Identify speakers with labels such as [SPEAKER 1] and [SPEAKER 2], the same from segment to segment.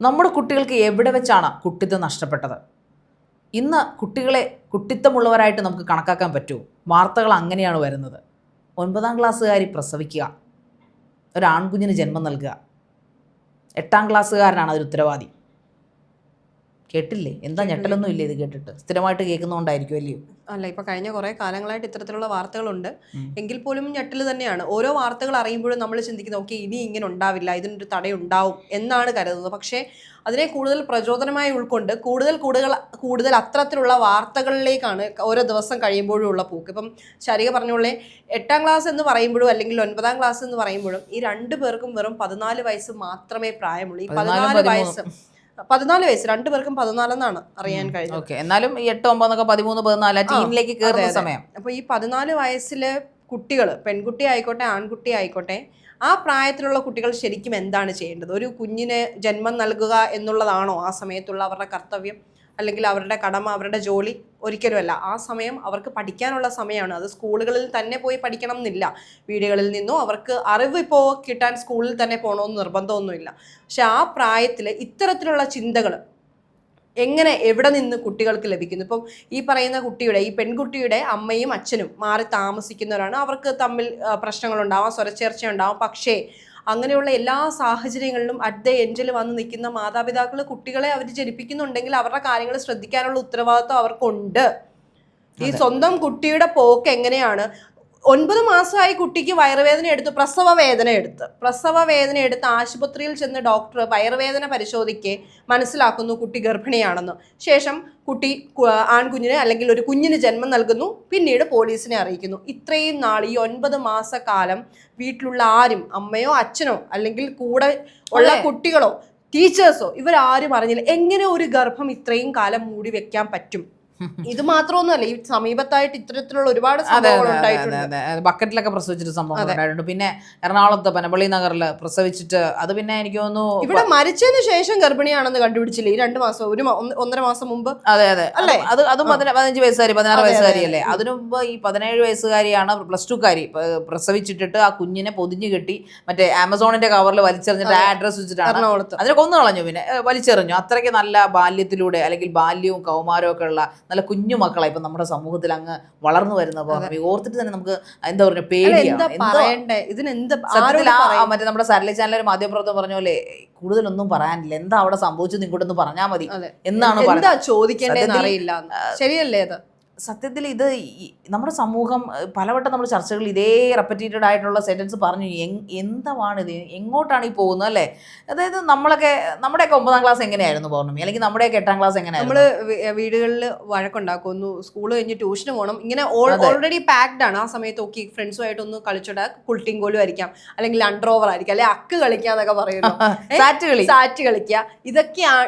[SPEAKER 1] നമ്മുടെ കുട്ടികൾക്ക് എവിടെ വെച്ചാണ് കുട്ടിത്വം നഷ്ടപ്പെട്ടത്? ഇന്ന് കുട്ടികളെ കുട്ടിത്തമുള്ളവരായിട്ട് നമുക്ക് കണക്കാക്കാൻ പറ്റുമോ വാർത്തകൾ അങ്ങനെയാണ് വരുന്നത്. ഒൻപതാം ക്ലാസ്സുകാരി പ്രസവിക്കുക. ഒരു ആൺകുഞ്ഞിന് ജന്മം നൽകുക. എട്ടാം ക്ലാസ്സുകാരനാണ് അതിന് ഉത്തരവാദി. കേട്ടില്ലേ? എന്താ ഞെട്ടലൊന്നും ഇല്ലേ ഇത് കേട്ടിട്ട്? സ്ഥിരമായിട്ട് കേൾക്കുന്നതുകൊണ്ടായിരിക്കും അല്ലയോ?
[SPEAKER 2] അല്ല ഇപ്പൊ കഴിഞ്ഞ കുറെ കാലങ്ങളായിട്ട് ഇത്തരത്തിലുള്ള വാർത്തകളുണ്ട്. എങ്കിൽ പോലും ഞെട്ടൽ തന്നെയാണ്. ഓരോ വാർത്തകൾ അറിയുമ്പോഴും നമ്മൾ ചിന്തിക്കുന്നത് ഓക്കെ ഇനി ഇങ്ങനെ ഉണ്ടാവില്ല ഇതിനൊരു തടയുണ്ടാവും എന്നാണ് കരുതുന്നത്. പക്ഷേ അതിനെ കൂടുതൽ പ്രചോദനമായി ഉൾക്കൊണ്ട് കൂടുതൽ കൂടുതൽ കൂടുതൽ അത്തരത്തിലുള്ള വാർത്തകളിലേക്കാണ് ഓരോ ദിവസം കഴിയുമ്പോഴും ഉള്ള പോക്ക്. ഇപ്പം ശാരിക പറഞ്ഞോളെ എട്ടാം ക്ലാസ് എന്ന് പറയുമ്പോഴും അല്ലെങ്കിൽ ഒൻപതാം ക്ലാസ് എന്ന് പറയുമ്പോഴും ഈ രണ്ടു പേർക്കും വെറും പതിനാല് വയസ്സ് മാത്രമേ പ്രായമുള്ളൂ. ഈ
[SPEAKER 1] പതിനാലും.
[SPEAKER 2] വയസ്സ് പതിനാല് വയസ്സ് രണ്ടു പേർക്കും പതിനാലെന്നാണ് അറിയാൻ കഴിഞ്ഞത്.
[SPEAKER 1] ഓക്കെ. എന്നാലും ഈ എട്ട് ഒമ്പതൊക്കെ പതിമൂന്ന് പതിനാല് ടീമിലേക്ക് കയറുന്ന സമയം.
[SPEAKER 2] അപ്പോൾ ഈ പതിനാല് വയസ്സിലെ കുട്ടികൾ പെൺകുട്ടി ആയിക്കോട്ടെ ആൺകുട്ടി ആയിക്കോട്ടെ ആ പ്രായത്തിലുള്ള കുട്ടികൾ ശരിക്കും എന്താണ് ചെയ്യേണ്ടത്? ഒരു കുഞ്ഞിന് ജന്മം നൽകുക എന്നുള്ളതാണോ ആ സമയത്തുള്ള അവരുടെ കർത്തവ്യം? അല്ലെങ്കിൽ അവരുടെ കടമ അവരുടെ ജോലി ഒരിക്കലുമല്ല. ആ സമയം അവർക്ക് പഠിക്കാനുള്ള സമയമാണ്. അത് സ്കൂളുകളിൽ തന്നെ പോയി പഠിക്കണം എന്നില്ല വീടുകളിൽ നിന്നോ അവർക്ക് അറിവ് ഇപ്പോൾ കിട്ടാൻ സ്കൂളിൽ തന്നെ പോകണമെന്ന് നിർബന്ധമൊന്നുമില്ല. പക്ഷെ ആ പ്രായത്തിൽ ഇത്തരത്തിലുള്ള ചിന്തകൾ എങ്ങനെ എവിടെ നിന്ന് കുട്ടികൾക്ക് ലഭിക്കുന്നു? ഇപ്പം ഈ പറയുന്ന കുട്ടിയുടെ ഈ പെൺകുട്ടിയുടെ അമ്മയും അച്ഛനും മാറി താമസിക്കുന്നവരാണ്. അവർക്ക് തമ്മിൽ പ്രശ്നങ്ങളുണ്ടാവാം സ്വരച്ചേർച്ച ഉണ്ടാവാം പക്ഷേ അങ്ങനെയുള്ള എല്ലാ സാഹചര്യങ്ങളിലും അറ്റ് ദ എൻഡിൽ വന്ന് നിൽക്കുന്ന മാതാപിതാക്കൾ കുട്ടികളെ അവർ ജനിപ്പിക്കുന്നുണ്ടെങ്കിൽ അവരുടെ കാര്യങ്ങൾ ശ്രദ്ധിക്കാനുള്ള ഉത്തരവാദിത്വം അവർക്കുണ്ട്. ഈ സ്വന്തം കുട്ടിയുടെ പോക്ക് എങ്ങനെയാണ്? ഒൻപത് മാസമായി കുട്ടിക്ക് വയറുവേദന എടുത്ത് പ്രസവ വേദന എടുത്ത്. പ്രസവ വേദന എടുത്ത് ആശുപത്രിയിൽ ചെന്ന് ഡോക്ടർ വയറുവേദന പരിശോധിക്കെ മനസ്സിലാക്കുന്നു കുട്ടി ഗർഭിണിയാണെന്ന്. ശേഷം കുട്ടി ആൺകുഞ്ഞിന് അല്ലെങ്കിൽ ഒരു കുഞ്ഞിന് ജന്മം നൽകുന്നു. പിന്നീട് പോലീസിനെ അറിയിക്കുന്നു. ഇത്രയും നാൾ ഈ ഒൻപത് മാസക്കാലം വീട്ടിലുള്ള ആരും അമ്മയോ അച്ഛനോ അല്ലെങ്കിൽ കൂടെ ഉള്ള കുട്ടികളോ ടീച്ചേഴ്സോ ഇവരാരും അറിഞ്ഞില്ല. എങ്ങനെ ഒരു ഗർഭം ഇത്രയും കാലം മൂടി വെക്കാൻ പറ്റും? ഇത് മാത്രമൊന്നുമല്ല ഈ സമീപത്തായിട്ട് ഇത്തരത്തിലുള്ള ഒരുപാട്
[SPEAKER 1] ബക്കറ്റിലൊക്കെ പ്രസവിച്ചിട്ട് സംഭവം ഉണ്ടായിട്ടുണ്ട്. പിന്നെ എറണാകുളത്ത് പനമ്പള്ളി നഗറിൽ പ്രസവിച്ചിട്ട് അത് പിന്നെ എനിക്ക് തോന്നുന്നു
[SPEAKER 2] ഇവിടെ മരിച്ചതിന് ശേഷം ഗർഭിണിയാണെന്ന് കണ്ടുപിടിച്ചില്ലേ? ഈ രണ്ട് മാസം ഒരു ഒന്നര മാസം മുമ്പ്?
[SPEAKER 1] അതെ അതെ.
[SPEAKER 2] അല്ലേ?
[SPEAKER 1] അത് അതും പതിന- പതിനഞ്ച് വയസ്സുകാരി പതിനാറ് വയസ്സുകാരി അല്ലേ അതിനു മുമ്പ് ഈ പതിനേഴ് വയസ്സുകാരിയാണ് പ്ലസ് ടു കാരി പ്രസവിച്ചിട്ടിട്ട് ആ കുഞ്ഞിനെ പൊതിഞ്ഞു കെട്ടി മറ്റേ ആമസോണിന്റെ കവറിൽ വലിച്ചെറിഞ്ഞിട്ട് ആ അഡ്രസ് വെച്ചിട്ടാണ് അതിനെ കൊന്നു കളഞ്ഞു പിന്നെ വലിച്ചെറിഞ്ഞു. അത്രയ്ക്ക് നല്ല ബാല്യത്തിലൂടെ അല്ലെങ്കിൽ ബാല്യവും കൗമാരവും ഒക്കെ ഉള്ള നല്ല കുഞ്ഞു മക്കളായി ഇപ്പൊ നമ്മുടെ സമൂഹത്തിൽ അങ്ങ് വളർന്നു വരുന്ന ഓർത്തിട്ട് തന്നെ നമുക്ക് എന്താ പറയുക പേടിയാണ്? മറ്റേ നമ്മുടെ സരളി ചാനൽ മാധ്യമപ്രവർത്തകർ പറഞ്ഞ പോലെ കൂടുതലൊന്നും പറയാനില്ല. എന്താ അവിടെ സംഭവിച്ചത് ഇങ്ങോട്ടൊന്ന് പറഞ്ഞാൽ മതി. എന്നാണ് ചോദിക്കേണ്ടത്
[SPEAKER 2] അറിയില്ല ശരിയല്ലേ അത്?
[SPEAKER 1] സത്യത്തിൽ ഇത് നമ്മുടെ സമൂഹം പലവട്ടം നമ്മൾ ചർച്ചകൾ ഇതേ റെപ്പറ്റേറ്റഡ് ആയിട്ടുള്ള സെന്റൻസ് പറഞ്ഞു എന്താണ് ഇത്? എങ്ങോട്ടാണ് ഈ പോകുന്നത് അല്ലേ? അതായത് നമ്മളൊക്കെ നമ്മുടെയൊക്കെ ഒമ്പതാം ക്ലാസ് എങ്ങനെയായിരുന്നു പൗർണമി? അല്ലെങ്കിൽ നമ്മുടെയൊക്കെ എട്ടാം ക്ലാസ് എങ്ങനെയായിരുന്നു?
[SPEAKER 2] നമ്മൾ വീടുകളിൽ വഴക്കുണ്ടാക്കുന്നു സ്കൂൾ കഴിഞ്ഞ് ട്യൂഷന് പോകണം ഇങ്ങനെ ഓൾറെഡി പാക്ഡ് ആണ്. ആ സമയത്ത് ഓക്കെ ഫ്രണ്ട്സുമായിട്ടൊന്ന് കളിച്ചോടാ കുൾട്ടിങ് കോലും ആയിരിക്കാം. അല്ലെങ്കിൽ അണ്ടർ ഓവർ ആയിരിക്കാം അല്ലെങ്കിൽ അക്ക് കളിക്കാന്നൊക്കെ പറയുന്നു. ഏ?
[SPEAKER 1] സാറ്റ് കളി
[SPEAKER 2] സാറ്റ് കളിക്കുക. ഇതൊക്കെയാണ്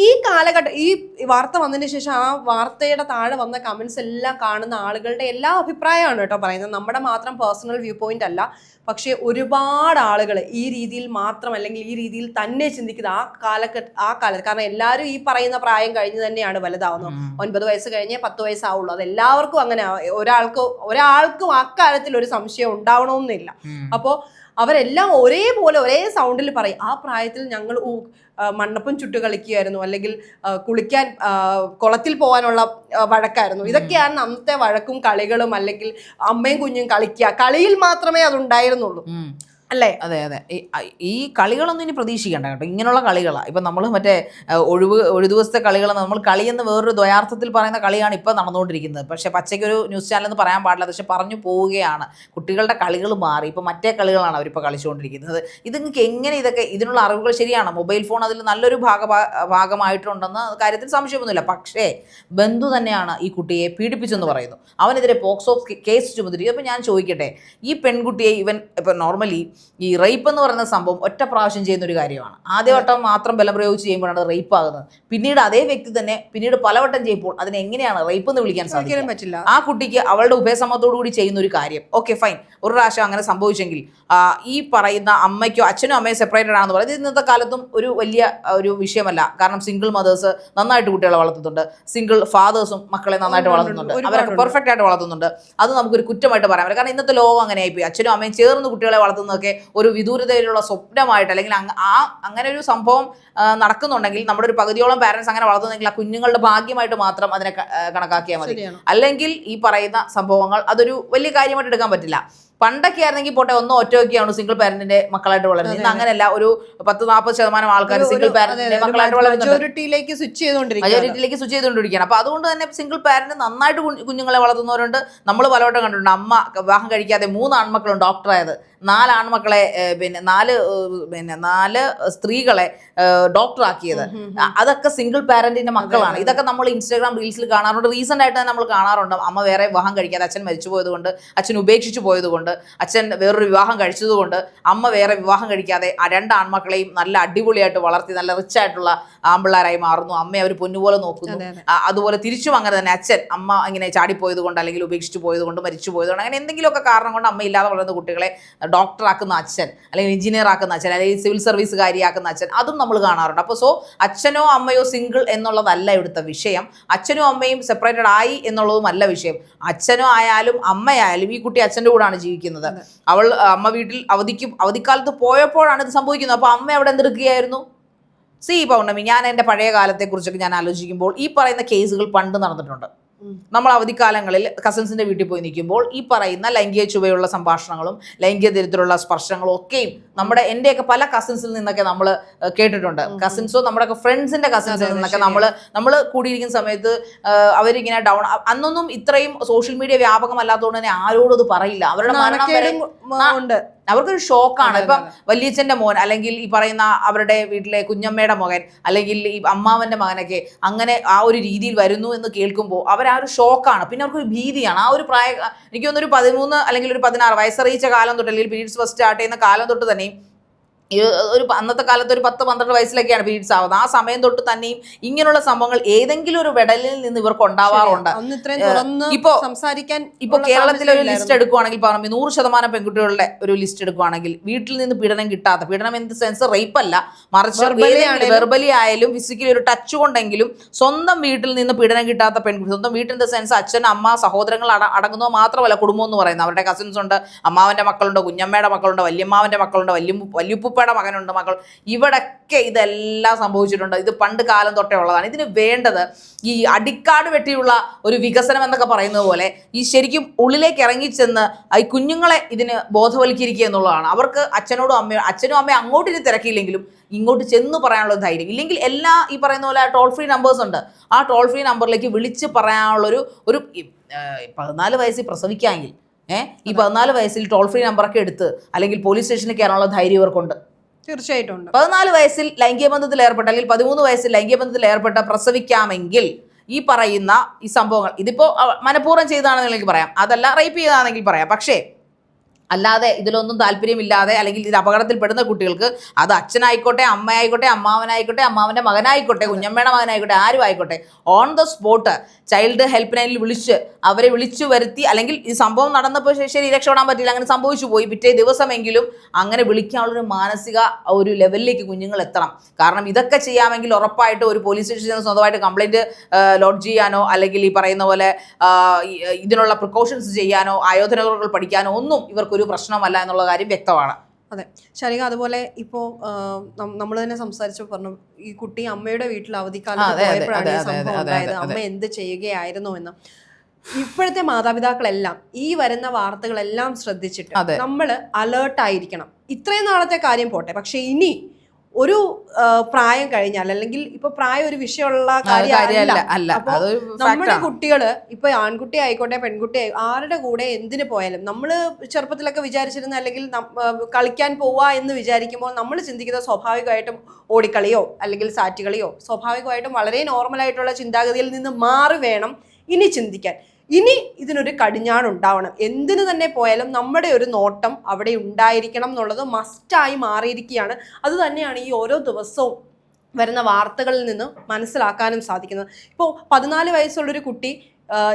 [SPEAKER 2] ഈ- കാലഘട്ടം ഈ വാർത്ത വന്നതിന് ശേഷം ആ വാർത്തയുടെ താഴെ വന്ന കമന്റ്സ് എല്ലാം കാണുന്ന ആളുകളുടെ എല്ലാ അഭിപ്രായമാണ് കേട്ടോ പറയുന്നത്. നമ്മുടെ മാത്രം പേഴ്സണൽ വ്യൂ പോയിന്റ് അല്ല. പക്ഷേ ഒരുപാട് ആളുകൾ ഈ രീതിയിൽ മാത്രം അല്ലെങ്കിൽ ഈ രീതിയിൽ തന്നെ ചിന്തിക്കുന്ന ആ കാലഘട്ട ആ കാലത്ത് കാരണം എല്ലാവരും ഈ പറയുന്ന പ്രായം കഴിഞ്ഞ് തന്നെയാണ് വലുതാവുന്നത്. ഒൻപത് വയസ്സ് കഴിഞ്ഞേ പത്ത് വയസ്സാവുള്ളൂ അത് എല്ലാവർക്കും അങ്ങനെ ഒരാൾക്ക് ഒരാൾക്കും അക്കാലത്തിൽ ഒരു സംശയം ഉണ്ടാവണമെന്നില്ല. അപ്പോൾ അവരെല്ലാം ഒരേപോലെ ഒരേ സൗണ്ടിൽ പറയും. ആ പ്രായത്തിൽ ഞങ്ങൾ മണ്ണപ്പം ചുട്ട് കളിക്കുകയായിരുന്നു അല്ലെങ്കിൽ കുളിക്കാൻ കുളത്തിൽ പോകാനുള്ള വഴക്കായിരുന്നു. ഇതൊക്കെയാണ് അന്നത്തെ വഴക്കും കളികളും അല്ലെങ്കിൽ അമ്മയും കുഞ്ഞും കളിക്കുക കളിയിൽ മാത്രമേ അതുണ്ടായിരുന്നുള്ളൂ. അല്ലേ?
[SPEAKER 1] അതെ അതെ. ഈ- കളികളൊന്നും ഇനി പ്രതീക്ഷിക്കണ്ട കേട്ടോ. ഇങ്ങനെയുള്ള കളികളാണ് ഇപ്പം നമ്മൾ മറ്റേ ഒഴിവ് ഒരു ദിവസത്തെ കളികൾ നമ്മൾ കളിയെന്ന് വേറൊരു ദ്വയാർത്ഥത്തിൽ പറയുന്ന കളിയാണ് ഇപ്പം നടന്നുകൊണ്ടിരിക്കുന്നത്. പക്ഷേ പച്ചയ്ക്കൊരു ന്യൂസ് ചാനൽ എന്ന് പറയാൻ പാടില്ല. പക്ഷേ പറഞ്ഞു പോവുകയാണ്. കുട്ടികളുടെ കളികൾ മാറി. ഇപ്പം മറ്റേ കളികളാണ് അവരിപ്പോൾ കളിച്ചുകൊണ്ടിരിക്കുന്നത്. ഇത് നിങ്ങൾക്ക് എങ്ങനെ ഇതൊക്കെ ഇതിനുള്ള അറിവുകൾ ശരിയാണ്? മൊബൈൽ ഫോൺ അതിൽ നല്ലൊരു ഭാഗ ഭാഗമായിട്ടുണ്ടെന്ന് കാര്യത്തിൽ സംശയമൊന്നുമില്ല. പക്ഷേ ബന്ധു തന്നെയാണ് ഈ കുട്ടിയെ പീഡിപ്പിച്ചെന്ന് പറയുന്നു. അവനെതിരെ പോക്സോ കേസ് ചുമതിരി അപ്പം ഞാൻ ചോദിക്കട്ടെ ഈ പെൺകുട്ടിയെ ഇവൻ ഇപ്പം നോർമലി ഈ റേപ്പ് എന്ന് പറയുന്ന സംഭവം ഒറ്റ പ്രാവശ്യം ചെയ്യുന്ന ഒരു കാര്യമാണ് ആദ്യവട്ടം മാത്രം ബലം പ്രയോഗിച്ച് ചെയ്യുമ്പോഴാണ് റേപ്പ് ആകുന്നത്. പിന്നീട് അതേ വ്യക്തി തന്നെ പിന്നീട് പലവട്ടം ചെയ്യുമ്പോൾ അതിനെ എങ്ങനെയാണ് റേപ്പ് എന്ന് വിളിക്കാൻ
[SPEAKER 2] സാധിക്കാൻ പറ്റില്ല.
[SPEAKER 1] ആ കുട്ടിക്ക് അവളുടെ ഉഭയസമ്മതത്തോടു കൂടി ചെയ്യുന്ന ഒരു കാര്യം. ഓക്കെ ഫൈൻ ഒരു പ്രാവശ്യം അങ്ങനെ സംഭവിച്ചെങ്കിൽ ഈ പറയുന്ന അമ്മയ്ക്കോ അച്ഛനോ അമ്മയോ സെപ്പറേറ്റഡ് ആണെന്ന് പറയുന്നത് ഇന്നത്തെ കാലത്തും ഒരു വലിയ ഒരു വിഷയമല്ല. കാരണം സിംഗിൾ മദേഴ്സ് നന്നായിട്ട് കുട്ടികളെ വളർത്തുന്നുണ്ട്. സിംഗിൾ ഫാദേഴ്സും മക്കളെ നന്നായിട്ട് വളർത്തുന്നുണ്ട്. അവരൊക്കെ പെർഫെക്റ്റ് ആയിട്ട് വളർത്തുന്നുണ്ട്. അത് നമുക്കൊരു കുറ്റമായിട്ട് പറയാൻ പറ്റില്ല. കാരണം ഇന്നത്തെ ലോകം അങ്ങനെ ആയിപ്പോയി അച്ഛനും അമ്മയും ചേർന്ന് കുട്ടികളെ വളർത്തുന്നതൊക്കെ എന്നൊക്കെ ഒരു വിദൂരതയിലുള്ള സ്വപ്നമായിട്ട് അല്ലെങ്കിൽ അങ്ങ- ആ അങ്ങനെ ഒരു സംഭവം നടക്കുന്നുണ്ടെങ്കിൽ നമ്മുടെ ഒരു പകുതിയോളം പാരൻസ് അങ്ങനെ വളർത്തുന്നെങ്കിൽ ആ കുഞ്ഞുങ്ങളുടെ ഭാഗ്യമായിട്ട് മാത്രം അതിനെ കണക്കാക്കിയാൽ മതി. അല്ലെങ്കിൽ ഈ പറയുന്ന സംഭവങ്ങൾ അതൊരു വലിയ കാര്യമായിട്ട് എടുക്കാൻ പറ്റില്ല. പണ്ടൊക്കെ ആയിരുന്നെങ്കിൽ പോട്ടെ ഒന്നോ ഒറ്റയൊക്കെയാണ് സിംഗിൾ പാരന്റിന്റെ മക്കളായിട്ട് വളരുന്നത് ഇന്ന് അങ്ങനെയല്ല ഒരു പത്ത് നാൽപ്പത് ശതമാനം ആൾക്കാർ സിംഗിൾ പാരന്റിന്റെ മക്കളായിട്ട് വളരുന്നത്
[SPEAKER 2] മെജോറിറ്റിയിലേക്ക് സ്വിച്ച് ചെയ്തുകൊണ്ടിരിക്കുകയാണ്.
[SPEAKER 1] മജോറിറ്റിയിലേക്ക് സ്വിച്ച് ചെയ്തുകൊണ്ടിരിക്കുകയാണ്. അപ്പൊ അതുകൊണ്ട് തന്നെ സിംഗിൾ പാരന്റ് നന്നായിട്ട് കുഞ്ഞ് കുഞ്ഞുങ്ങളെ വളർത്തുന്നവരുണ്ട്. നമ്മൾ പലവട്ടം കണ്ടിട്ടുണ്ട് അമ്മ വിവാഹം കഴിക്കാതെ മൂന്ന് ആൺമക്കളും ഡോക്ടറായത് നാല് ആൺമക്കളെ പിന്നെ നാല് പിന്നെ നാല് സ്ത്രീകളെ ഡോക്ടറാക്കിയത് അതൊക്കെ സിംഗിൾ പാരന്റിന്റെ മക്കളാണ്. ഇതൊക്കെ നമ്മൾ ഇൻസ്റ്റാഗ്രാം റീൽസിൽ കാണാറുണ്ട്. റീസെന്റ് ആയിട്ട് തന്നെ നമ്മൾ കാണാറുണ്ട്. അമ്മ വേറെ വിവാഹം കഴിക്കാതെ അച്ഛൻ മരിച്ചു പോയതുകൊണ്ട് അച്ഛൻ ഉപേക്ഷിച്ചു പോയതുകൊണ്ട്. അച്ഛൻ വേറൊരു വിവാഹം കഴിച്ചതുകൊണ്ട് അമ്മ വേറെ വിവാഹം കഴിക്കാതെ ആ രണ്ട് ആൺമക്കളെയും നല്ല അടിപൊളിയായിട്ട് വളർത്തി നല്ല റിച്ച് ആയിട്ടുള്ള ആമ്പിള്ളാരായി മാറുന്നു. അമ്മയെ അവർ പൊന്നുപോലെ നോക്കുന്നു. അതുപോലെ തിരിച്ചും അങ്ങനെ തന്നെ അച്ഛൻ അമ്മ ഇങ്ങനെ ചാടിപ്പോയത് കൊണ്ട് അല്ലെങ്കിൽ ഉപേക്ഷിച്ചു പോയത് കൊണ്ട് മരിച്ചു പോയത് കൊണ്ട് അങ്ങനെ എന്തെങ്കിലുമൊക്കെ കാരണം കൊണ്ട് അമ്മ ഇല്ലാതെ വളരുന്ന കുട്ടികളെ ഡോക്ടറാക്കുന്ന അച്ഛൻ അല്ലെങ്കിൽ എഞ്ചിനീയർ ആക്കുന്ന അച്ഛൻ അല്ലെങ്കിൽ സിവിൽ സർവീസ് സർവീസുകാരിയാക്കുന്ന അച്ഛൻ അതും നമ്മൾ കാണാറുണ്ട്. അപ്പോൾ സോ അച്ഛനോ അമ്മയോ സിംഗിൾ എന്നുള്ളതല്ല ഇവിടുത്തെ വിഷയം. അച്ഛനും അമ്മയും സെപ്പറേറ്റഡ് ആയി എന്നുള്ളതുമല്ല വിഷയം. അച്ഛനോ ആയാലും അമ്മയായാലും ഈ കുട്ടി അച്ഛന്റെ കൂടെയാണ് ജീവിക്കുന്നത്. അവൾ അമ്മ വീട്ടിൽ അവധിക്ക് അവധിക്കാലത്ത് പോയപ്പോഴാണ് ഇത് സംഭവിക്കുന്നത്. അപ്പോൾ അമ്മ അവിടെ എന്തെടുക്കുകയായിരുന്നു സി പൗർണമി ഞാൻ എന്റെ പഴയ കാലത്തെക്കുറിച്ചൊക്കെ ഞാൻ ആലോചിക്കുമ്പോൾ ഈ പറയുന്ന കേസുകൾ പണ്ട് നടന്നിട്ടുണ്ട്. നമ്മൾ അവധിക്കാലങ്ങളിൽ കസിൻസിന്റെ വീട്ടിൽ പോയി നിൽക്കുമ്പോൾ ഈ പറയുന്ന ലൈംഗിക ചുവയുള്ള സംഭാഷണങ്ങളും ലൈംഗിക തരത്തിലുള്ള സ്പർശങ്ങളും ഒക്കെയും നമ്മുടെ എന്റെയൊക്കെ പല കസിൻസിൽ നിന്നൊക്കെ നമ്മൾ കേട്ടിട്ടുണ്ട്. കസിൻസോ നമ്മുടെ ഫ്രണ്ട്സിന്റെ കസിൻസിൽ നിന്നൊക്കെ നമ്മൾ നമ്മൾ കൂടിയിരിക്കുന്ന സമയത്ത് അവരിങ്ങനെ ഡൗൺ അന്നൊന്നും ഇത്രയും സോഷ്യൽ മീഡിയ വ്യാപകമല്ലാത്തതുകൊണ്ട് തന്നെ ആരോടും അത് പറയില്ല. അവരുടെ മരണം അവർക്കൊരു ഷോക്കാണ്. ഇപ്പം വല്യച്ഛന്റെ മോൻ അല്ലെങ്കിൽ ഈ പറയുന്ന അവരുടെ വീട്ടിലെ കുഞ്ഞമ്മയുടെ മകൻ അല്ലെങ്കിൽ ഈ അമ്മാവന്റെ മകനൊക്കെ അങ്ങനെ ആ ഒരു രീതിയിൽ വരുന്നു എന്ന് കേൾക്കുമ്പോൾ അവർ ആ ഒരു ഷോക്കാണ്. പിന്നെ അവർക്കൊരു ഭീതിയാണ്. ആ ഒരു പ്രായ എനിക്ക് തോന്നുന്നു ഒരു പതിമൂന്ന് അല്ലെങ്കിൽ ഒരു പതിനാറ് വയസ്സറിയിച്ച കാലം തൊട്ട് അല്ലെങ്കിൽ പീരീഡ്സ് ഫസ്റ്റ് സ്റ്റാർട്ട് ചെയ്യുന്ന കാലം തൊട്ട് തന്നെയും ഒരു അന്നത്തെ കാലത്ത് ഒരു പത്ത് പന്ത്രണ്ട് വയസ്സിലൊക്കെയാണ് പീരീഡ്സ് ആവുന്നത്. ആ സമയം തൊട്ട് തന്നെയും ഇങ്ങനെയുള്ള സംഭവങ്ങൾ ഏതെങ്കിലും ഒരു വിടലിൽ നിന്ന് ഇവർക്ക് ഉണ്ടാവാറുണ്ട്. ഇപ്പോ-
[SPEAKER 2] സംസാരിക്കാൻ
[SPEAKER 1] ഇപ്പൊ കേരളത്തിലെ ഒരു ലിസ്റ്റ് എടുക്കുവാണെങ്കിൽ പറഞ്ഞു നൂറ് ശതമാനം പെൺകുട്ടികളുടെ ഒരു ലിസ്റ്റ് എടുക്കുവാണെങ്കിൽ വീട്ടിൽ നിന്ന് പീഡനം കിട്ടാത്ത പീഡനം എന്ത് സെൻസ് റേപ്പ് അല്ല മറിച്ച് വെർബലി ആയാലും ഫിസിക്കലി ഒരു ടച്ച് കൊണ്ടെങ്കിലും സ്വന്തം വീട്ടിൽ നിന്ന് പീഡനം കിട്ടാത്ത പെൺകുട്ടി സ്വന്തം വീട്ടിൽ ദ സെൻസ് അച്ഛൻ അമ്മ സഹോദരങ്ങൾ അട- അടങ്ങുന്നത് മാത്രമല്ല കുടുംബം എന്ന് പറയുന്നത്. അവരുടെ കസിൻസ് ഉണ്ട് അമ്മാവന്റെ മക്കളുണ്ട് കുഞ്ഞമ്മയുടെ മക്കളുണ്ട് വല്യമ്മാവന്റെ മക്കളുണ്ട് വല്യ വല്യുപ്പുപ്പയുടെ മകനുണ്ട് മക്കൾ ഇവിടൊക്കെ ഇതെല്ലാം സംഭവിച്ചിട്ടുണ്ട്. ഇത് പണ്ട് കാലം തൊട്ടേ ഉള്ളതാണ്. ഇതിന് വേണ്ടത് ഈ അടിക്കാട് വെട്ടിയുള്ള ഒരു വികസനം എന്നൊക്കെ പറയുന്നത് പോലെ ഈ ശരിക്കും ഉള്ളിലേക്ക് ഇറങ്ങിച്ചെന്ന് ഈ കുഞ്ഞുങ്ങളെ ഇതിന് ബോധവൽക്കരിക്കുക എന്നുള്ളതാണ്. അവർക്ക് അച്ഛനോടും അമ്മയോ അച്ഛനും അമ്മയും അങ്ങോട്ട് ഇനി തിരക്കിയില്ലെങ്കിലും ഇങ്ങോട്ട് ചെന്ന് പറയാനുള്ള ധൈര്യം. ഇല്ലെങ്കിൽ എല്ലാ ഈ പറയുന്ന പോലെ ടോൾ ഫ്രീ നമ്പേഴ്സ് ഉണ്ട്. ആ ടോൾ ഫ്രീ നമ്പറിലേക്ക് വിളിച്ച് പറയാനുള്ളൊരു ഒരു പതിനാല് വയസ്സിൽ പ്രസവിക്കാമെങ്കിൽ ഏഹ് ഈ പതിനാല് വയസ്സിൽ ടോൾ ഫ്രീ നമ്പറൊക്കെ എടുത്ത് അല്ലെങ്കിൽ പോലീസ് സ്റ്റേഷനിൽ കയറാനുള്ള ധൈര്യം ഇവർക്കുണ്ട്.
[SPEAKER 2] തീർച്ചയായിട്ടും
[SPEAKER 1] പതിനാല് വയസ്സിൽ ലൈംഗിക ബന്ധത്തിൽ ഏർപ്പെട്ട അല്ലെങ്കിൽ പതിമൂന്ന് വയസ്സിൽ ലൈംഗിക ബന്ധത്തിൽ ഏർപ്പെട്ട പ്രസവിക്കാമെങ്കിൽ ഈ പറയുന്ന ഈ സംഭവങ്ങൾ ഇതിപ്പോ മനഃപൂർവം ചെയ്താണെന്ന് എനിക്ക് പറയാം. അതല്ല റേപ്പ് ചെയ്താണെങ്കിൽ പറയാം. പക്ഷേ അല്ലാതെ ഇതിലൊന്നും താല്പര്യമില്ലാതെ അല്ലെങ്കിൽ ഇത് അപകടത്തിൽപ്പെടുന്ന കുട്ടികൾക്ക് അത് അച്ഛനായിക്കോട്ടെ അമ്മയായിക്കോട്ടെ അമ്മാവനായിക്കോട്ടെ അമ്മാവന്റെ മകനായിക്കോട്ടെ കുഞ്ഞമ്മയുടെ മകനായിക്കോട്ടെ ആരും ആയിക്കോട്ടെ. On the spot child help ലൈനിൽ വിളിച്ച് അവരെ വിളിച്ചു വരുത്തി അല്ലെങ്കിൽ ഈ സംഭവം നടന്നപ്പോൾ ശരി, രക്ഷപ്പെടാൻ പറ്റില്ല അങ്ങനെ സംഭവിച്ചു പോയി. പിറ്റേ ദിവസമെങ്കിലും അങ്ങനെ വിളിക്കാനുള്ളൊരു മാനസിക ഒരു ലെവലിലേക്ക് കുഞ്ഞുങ്ങൾ എത്തണം. കാരണം ഇതൊക്കെ ചെയ്യാമെങ്കിൽ ഉറപ്പായിട്ട് ഒരു പോലീസ് സ്റ്റേഷനിൽ സ്വന്തമായിട്ട് കംപ്ലൈന്റ് ലോഡ്ജ് ചെയ്യാനോ അല്ലെങ്കിൽ ഈ പറയുന്ന പോലെ ഇതിനുള്ള പ്രിക്കോഷൻസ് ചെയ്യാനോ ആയോധനകൾ പഠിക്കാനോ ഒന്നും ഇവർക്കൊരു പ്രശ്നമല്ല എന്നുള്ള കാര്യം വ്യക്തമാണ്.
[SPEAKER 2] അതെ. ശരിക അതുപോലെ ഇപ്പോ നമ്മൾ തന്നെ സംസാരിച്ചു പറഞ്ഞു ഈ കുട്ടി അമ്മയുടെ വീട്ടിൽ
[SPEAKER 1] അവധിക്കാലം
[SPEAKER 2] അവധിക്കാലത്ത് അമ്മ എന്ത് ചെയ്യുകയായിരുന്നു എന്ന്. ഇപ്പോഴത്തെ മാതാപിതാക്കളെല്ലാം ഈ വരുന്ന വാർത്തകളെല്ലാം ശ്രദ്ധിച്ചിട്ട് നമ്മൾ അലേർട്ട് ആയിരിക്കണം ഇത്രയും നാളത്തെ കാര്യം പോട്ടെ. പക്ഷെ ഇനി ഒരു പ്രായം കഴിഞ്ഞാൽ അല്ലെങ്കിൽ ഇപ്പൊ പ്രായം ഒരു വിഷയമുള്ള
[SPEAKER 1] കാര്യമല്ല.
[SPEAKER 2] നമ്മുടെ കുട്ടികൾ ഇപ്പൊ ആൺകുട്ടി ആയിക്കോട്ടെ പെൺകുട്ടി ആരുടെ കൂടെ എന്തിനു പോയാലും നമ്മൾ ചെറുപ്പത്തിലൊക്കെ വിചാരിച്ചിരുന്ന അല്ലെങ്കിൽ കളിക്കാൻ പോവാ എന്ന് വിചാരിക്കുമ്പോൾ നമ്മൾ ചിന്തിക്കുന്നത് സ്വാഭാവികമായിട്ടും ഓടിക്കളിയോ അല്ലെങ്കിൽ സാറ്റുകളിയോ സ്വാഭാവികമായിട്ടും വളരെ നോർമൽ ആയിട്ടുള്ള ചിന്താഗതിയിൽ നിന്ന് മാറി വേണം ഇനി ചിന്തിക്കാൻ. ഇനി ഇതിനൊരു കടിഞ്ഞാണുണ്ടാവണം എന്തിനു തന്നെ പോയാലും നമ്മുടെ ഒരു നോട്ടം അവിടെ ഉണ്ടായിരിക്കണം എന്നുള്ളത് മസ്റ്റായി മാറിയിരിക്കുകയാണ്. അത് തന്നെയാണ് ഈ ഓരോ ദിവസവും വരുന്ന വാർത്തകളിൽ നിന്ന് മനസ്സിലാക്കാനും സാധിക്കുന്നത്. ഇപ്പോൾ പതിനാല് വയസ്സുള്ളൊരു കുട്ടി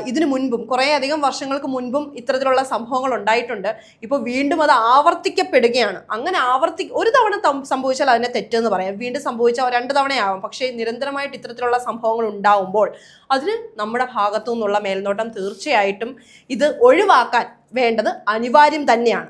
[SPEAKER 2] ഇതിനു മുൻപും കുറേ അധികം വർഷങ്ങൾക്ക് മുൻപും ഇത്തരത്തിലുള്ള സംഭവങ്ങൾ ഉണ്ടായിട്ടുണ്ട്. ഇപ്പോൾ വീണ്ടും അത് ആവർത്തിക്കപ്പെടുകയാണ്. അങ്ങനെ ആവർത്തി ഒരു തവണ സംഭവിച്ചാൽ അതിനെ തെറ്റെന്ന് പറയാം. വീണ്ടും സംഭവിച്ചാൽ രണ്ട് തവണയാവാം. പക്ഷേ നിരന്തരമായിട്ട് ഇത്തരത്തിലുള്ള സംഭവങ്ങൾ ഉണ്ടാവുമ്പോൾ അതിന് നമ്മുടെ ഭാഗത്തു നിന്നുള്ള മേൽനോട്ടം തീർച്ചയായിട്ടും ഇത് ഒഴിവാക്കാൻ വേണ്ടത് അനിവാര്യം തന്നെയാണ്.